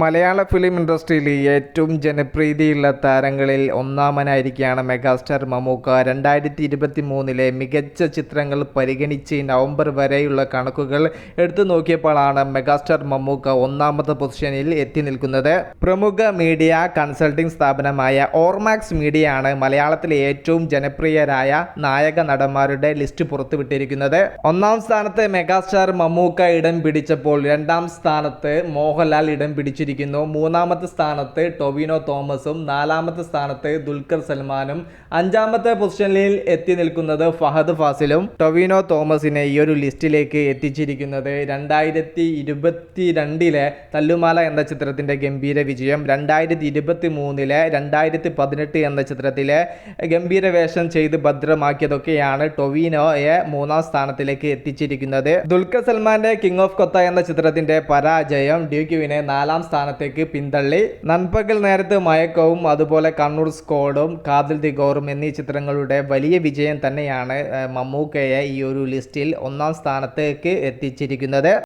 മലയാള film ഇൻഡസ്ട്രിയിൽ ഏറ്റവും ജനപ്രീതിയുള്ള താരങ്ങളിൽ ഒന്നാമനായിരിക്കുകയാണ് മെഗാസ്റ്റാർ മമ്മൂക്ക. രണ്ടായിരത്തി ഇരുപത്തി മൂന്നിലെ മികച്ച ചിത്രങ്ങൾ പരിഗണിച്ച് നവംബർ വരെയുള്ള കണക്കുകൾ എടുത്തു നോക്കിയപ്പോഴാണ് മെഗാസ്റ്റാർ മമ്മൂക്ക ഒന്നാമത്തെ പൊസിഷനിൽ എത്തി നിൽക്കുന്നത്. പ്രമുഖ മീഡിയ കൺസൾട്ടിംഗ് സ്ഥാപനമായ ഓർമാക്സ് മീഡിയ ആണ് മലയാളത്തിലെ ഏറ്റവും ജനപ്രിയരായ നായക നടന്മാരുടെ ലിസ്റ്റ് പുറത്തുവിട്ടിരിക്കുന്നത്. ഒന്നാം സ്ഥാനത്ത് മെഗാസ്റ്റാർ മമ്മൂക്ക ഇടം പിടിച്ചപ്പോൾ രണ്ടാം സ്ഥാനത്ത് മോഹൻലാൽ ഇടം പിടിച്ചിരിക്കുന്നു. മൂന്നാമത്തെ സ്ഥാനത്ത് ടൊവിനോ തോമസും നാലാമത്തെ സ്ഥാനത്ത് ദുൽഖർ സൽമാനും അഞ്ചാമത്തെ പൊസിഷനിൽ എത്തി നിൽക്കുന്നത് ഫഹദ് ഫാസിലും. ടൊവിനോ തോമസിനെ ഈ ഒരു ലിസ്റ്റിലേക്ക് എത്തിച്ചിരിക്കുന്നത് രണ്ടായിരത്തി ഇരുപത്തി രണ്ടിലെ തല്ലുമാല എന്ന ചിത്രത്തിന്റെ ഗംഭീര വിജയം രണ്ടായിരത്തി ഇരുപത്തി മൂന്നിലെ രണ്ടായിരത്തി പതിനെട്ട് എന്ന ചിത്രത്തിലെ ഗംഭീര വേഷം ചെയ്ത് ഭദ്രമാക്കിയതൊക്കെയാണ് ടൊവിനോയെ മൂന്നാം സ്ഥാനത്തിലേക്ക് എത്തിച്ചിരിക്കുന്നത്. ദുൽഖർ സൽമാന്റെ കിങ് ഓഫ് കൊത്ത എന്ന ചിത്രത്തിന്റെ പരാജയം ഡ്യൂക്യുവിനെ നാലാം സ്ഥാനത്തേക്ക് പിന്തള്ളി. നൻപകൽ നേരത്ത് മയക്കവും അതുപോലെ കണ്ണൂർ സ്കോഡും കാതിൽ ദിഗോറും എന്നീ ചിത്രങ്ങളുടെ വലിയ വിജയം തന്നെയാണ് മമ്മൂക്കയെ ഈ ഒരു ലിസ്റ്റിൽ ഒന്നാം സ്ഥാനത്തേക്ക് എത്തിച്ചിരിക്കുന്നത്.